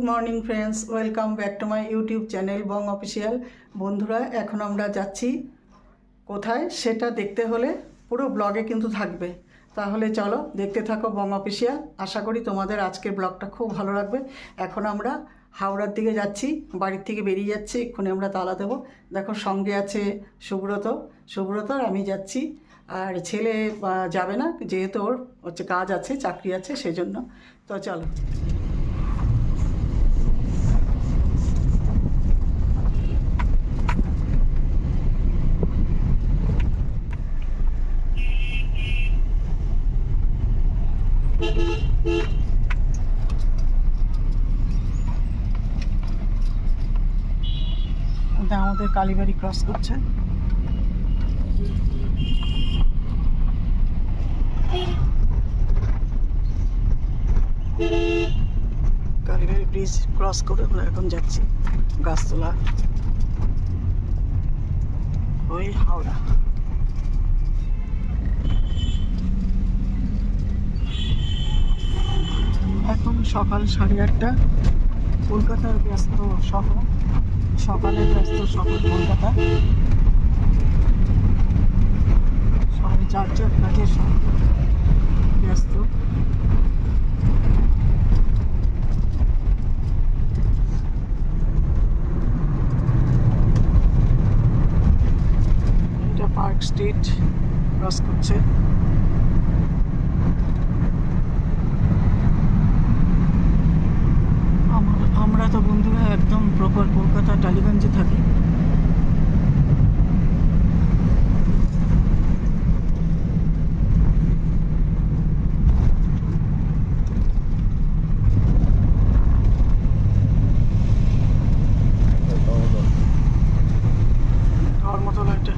Good morning friends welcome back to my YouTube channel Bong official বন্ধুরা, এখন আমরা যাচ্ছি কোথায়? সেটা দেখতে হলে পুরো ব্লগে কিন্তু থাকবে। তাহলে চলো দেখতে থাকো বং অফিসিয়াল আশা করি তোমাদের আজকের ব্লগটা খুব ভালো লাগবে। এখন আমরা হাওড়ার দিকে যাচ্ছি। বাড়ির থেকে বেরিয়ে যাচ্ছি। এক্ষুনি আমরা তালা দেবো। দেখো, সঙ্গে আছে সুব্রত। সুব্রত, আর আমি যাচ্ছি। আর ছেলে যাবে না। যেহেতু ওর হচ্ছে কাজ আছে, চাকরি আছে, সেজন্য। তো চলো। এটা আমাদের কালীবাড়ি ক্রস করছে। কালীবাড়ি ব্রিজ ক্রস করে আমরা এখন যাচ্ছি গাছতলা ওই হাওড়া। এখন সকাল সাড়ে আটটা, কলকাতার ব্যস্ত শহর। সকালে ব্যস্ত শহর কলকাতা। সবাই যার যার কাজে সব ব্যস্ত। এটা পার্ক স্ট্রিট, ক্রস করছে আমার আমরা তো বন্ধুরা একদম প্রপার কলকাতা টালিগঞ্জে থাকি ধর্মতলা এটা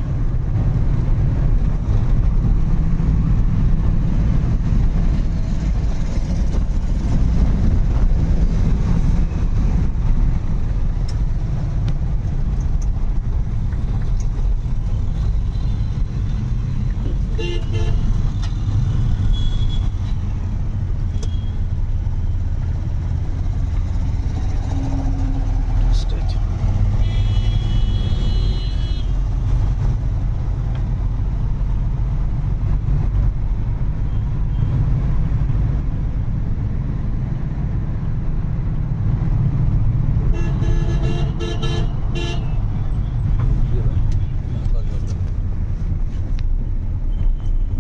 স্টেজ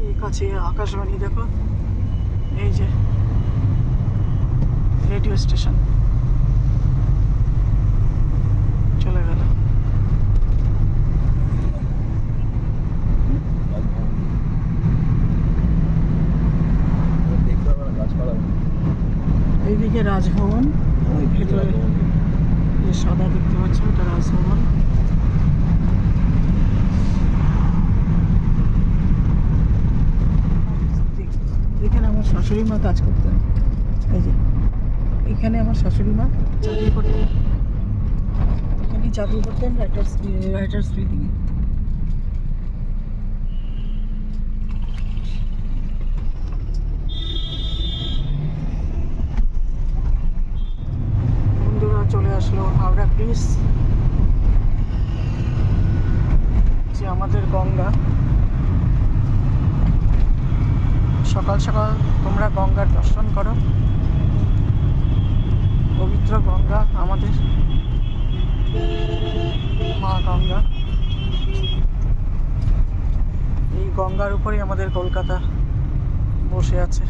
এই কাছে আকাশবাণী দেখো এই যে রেডিও স্টেশন। চলে গেল। এইদিকে রাজভবন ওই ভেতরে যে সাদা দেখতে পাচ্ছ ওটা রাজভবন এখানে আমার শাশুড়ি মা কাজ করতেন এই যে, এখানে আমার শাশুড়ি মা চাকরি করতেন এখানেই চাকরি করতেন রাইটার্স রাইটার্স চলে আসলো হাওড়া যে আমাদের গঙ্গা। সকাল সকাল তোমরা গঙ্গার দর্শন করো। পবিত্র গঙ্গা আমাদের মা গঙ্গা। এই গঙ্গার উপরেই আমাদের কলকাতা বসে আছে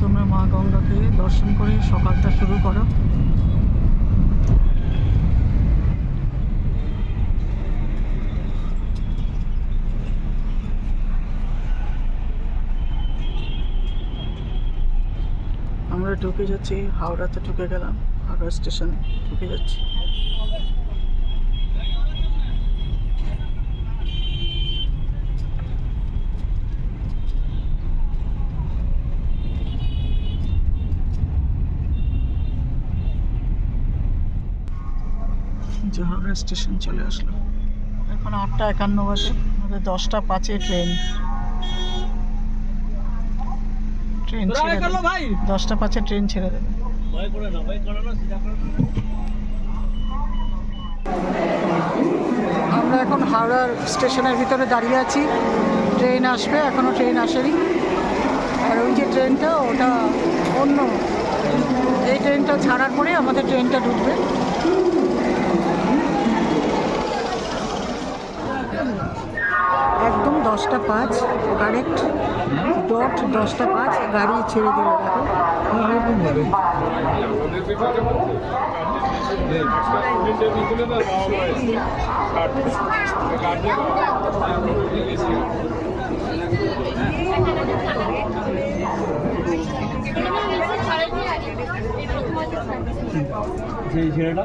তোমরা মা গঙ্গাকে দর্শন করে সকালটা শুরু করো। আমরা ঢুকে যাচ্ছি, হাওড়াতে ঢুকে গেলাম, হাওড়া স্টেশন ঢুকে যাচ্ছি। হাওড়া স্টেশন চলে আসলো। এখন আটটা একান্ন বাজে আমাদের দশটা পাঁচে ট্রেন। ট্রেন ছেড়ে দেবে। দশটা পাঁচে ট্রেন ছেড়ে দেবে। ভয় করে না ভয় করে না সিধা করে আমরা এখন হাওড়ার স্টেশনের ভিতরে দাঁড়িয়ে আছি। ট্রেন আসবে এখনও ট্রেন আসেনি। আর ওই যে ট্রেনটা ওটা অন্য। এই ট্রেনটা ছাড়ার পরে আমাদের ট্রেনটা ঢুকবে। দশটা পাঁচ কারেক্ট ডট দশটা পাঁচ গাড়ি ছেড়ে দিল ছেলেটা?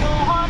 ছেড়ে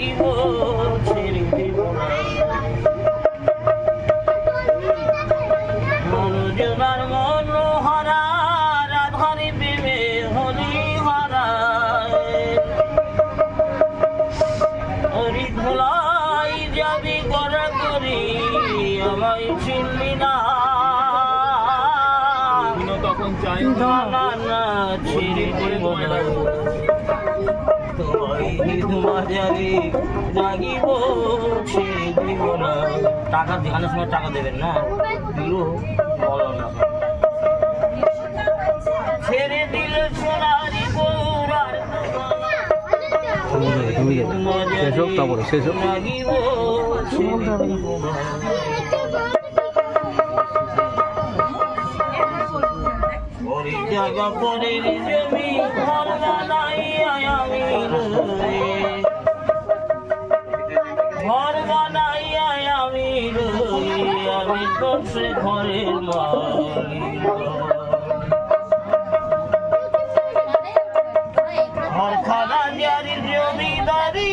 জাগিব ছেড়ে দিব মনোজনার মনোহরা রাধারি প্রেমে হরি হারায় হরি ধুলাই যাবি করা আমায় চিনলি না তখন চাই না না ছেড়ে দেব না টাকা দেখানোর সময় টাকা দেবেন না দিল বলো না ছেড়ে দিলে তারপরে, শেষ। জায়গা পরের জমি ঘর বানাইয়া আমি রই। ঘর বানাইয়া আমি রই, আমি সে ঘরের মালিক ঘরখানা জারির জমিদারি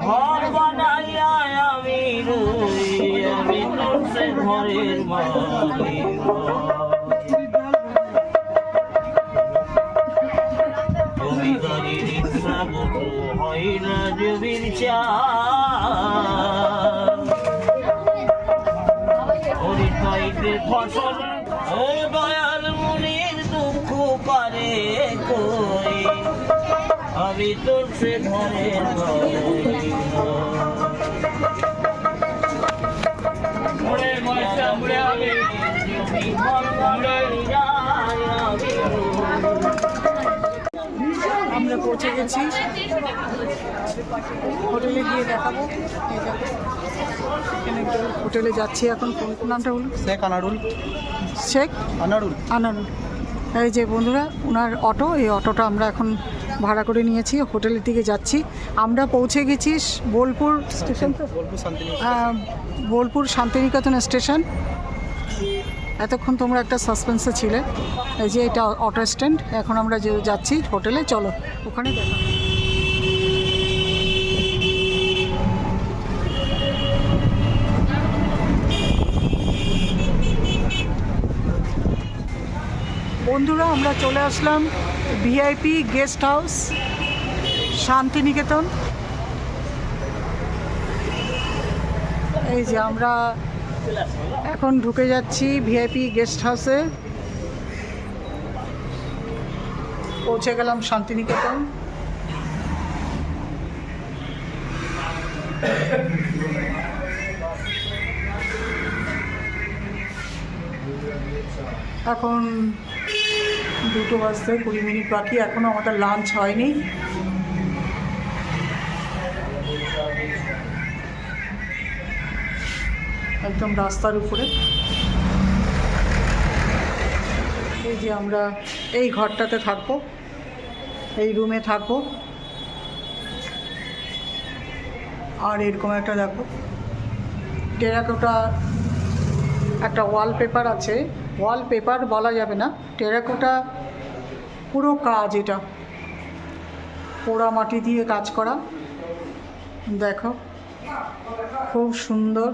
ঘর বানাইয়া আমি রই আমি তো সে ঘরের মালিক জমিদারির ইচ্ছা মতো আমি তোর সে ঘরের মুড়ে মুড়ে আগে আমরা পৌঁছে গেছি। হোটেলে গিয়ে দেখাবো। হোটেলে যাচ্ছি এখন। কোন নামটা বলুন শেখ আনারুল। শেখ আনারুল। আনারুল। এই যে বন্ধুরা ওনার অটো এই অটোটা আমরা এখন ভাড়া করে নিয়েছি হোটেলের দিকে যাচ্ছি। আমরা পৌঁছে গেছি বোলপুর স্টেশন। তো বোলপুর শান্তিনিকেতন বোলপুর শান্তিনিকেতন স্টেশন। এতক্ষণ তোমরা একটা সাসপেন্সে ছিলে। এই যে এটা অটো স্ট্যান্ড এখন আমরা যে যাচ্ছি হোটেলে চলো ওখানে দেখা বন্ধুরা, আমরা চলে আসলাম ভিআইপি গেস্ট হাউস, শান্তিনিকেতন। এই যে আমরা এখন ঢুকে যাচ্ছি ভিআইপি গেস্ট হাউসে। পৌঁছে গেলাম শান্তিনিকেতন। এখন দুটো বাজতে কুড়ি মিনিট বাকি এখনও আমাদের লাঞ্চ হয়নি। একদম রাস্তার উপরে। এই যে আমরা এই ঘরটাতে থাকব, এই রুমে থাকব। আর এরকম একটা দেখো টেরাকোটা একটা ওয়ালপেপার আছে। ওয়ালপেপার বলা যাবে না। টেরাকোটা পুরো কাজ এটা। পোড়া মাটি দিয়ে কাজ করা। দেখো খুব সুন্দর।